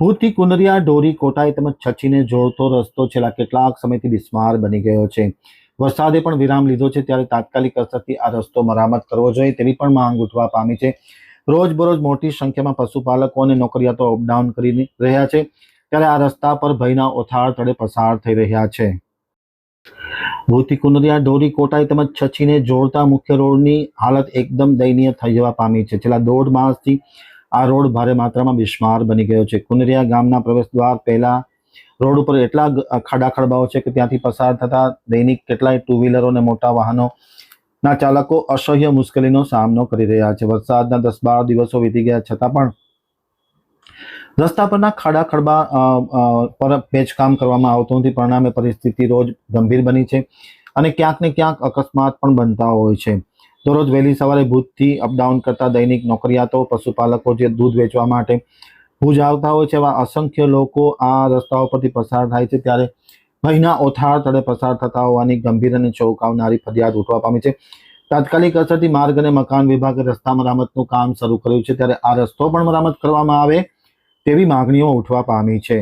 ભૂતથી કુનરિયા ઢોરી કોટાઈ તેમજ છચ્છીને જોડતો રસ્તો છેલ્લા કેટલાક સમયથી બિસ્માર બની ગયો છે. વરસાદે પણ વિરામ લીધો છે, ત્યારે તાત્કાલિક અસરથી આ રસ્તો મરામત કરવો જોઈએ તેવી પણ માંગ ઉઠવા પામી છે. રોજબરોજ મોટી સંખ્યામાં પશુપાલકો અને નોકરિયાતો અપડાઉન કરી રહ્યા છે, ત્યારે આ રસ્તા પર ભયના ઓથાળ તળે પસાર થઈ રહ્યા છે. ભૂતી કુનરિયા ઢોરી કોટાઈ તેમજ છચ્છીને જોડતા મુખ્ય રોડની હાલત એકદમ દયનીય થઈ જવા પામી છે. છેલ્લા દોઢ માસથી આ રોડ ભારે માત્રામાં બિસ્માર બની ગયો છે. કુનરિયા ગામના પ્રવેશ દ્વાર પહેલા રોડ ઉપર એટલા ખાડા ખડબાઓ છે કે ત્યાંથી પસાર થતા દૈનિક કેટલાય ટુ વ્હીલરો અને મોટા વાહનો ના ચાલકો અસહ્ય મુશ્કેલીનો સામનો કરી રહ્યા છે. વરસાદના દસ બાર દિવસો વીતી ગયા છતાં પણ રસ્તા પરના ખાડા ખડબા પર પેચકામ કરવામાં આવતું નથી. પરિણામે પરિસ્થિતિ રોજ ગંભીર બની છે અને ક્યાંક ને ક્યાંક અકસ્માત પણ બનતા હોય છે. દરરોજ વહેલી સવારે ભૂજથી અપડાઉન કરતા દૈનિક નોકરિયાતો, પશુપાલકો જે દૂધ વેચવા માટે ભુજ આવતા હોય છે, એવા અસંખ્ય લોકો આ રસ્તાઓ પરથી પસાર થાય છે. ત્યારે ભયના ઓથાળ તળે પસાર થતા હોવાની ગંભીર અને ચોંકાવનારી ફરિયાદ ઉઠવા પામી છે. તાત્કાલિક અસરથી માર્ગ અને મકાન વિભાગે રસ્તા મરામતનું કામ શરૂ કર્યું છે. ત્યારે આ રસ્તો પણ મરામત કરવામાં આવે તેવી માગણીઓ ઉઠવા પામી છે.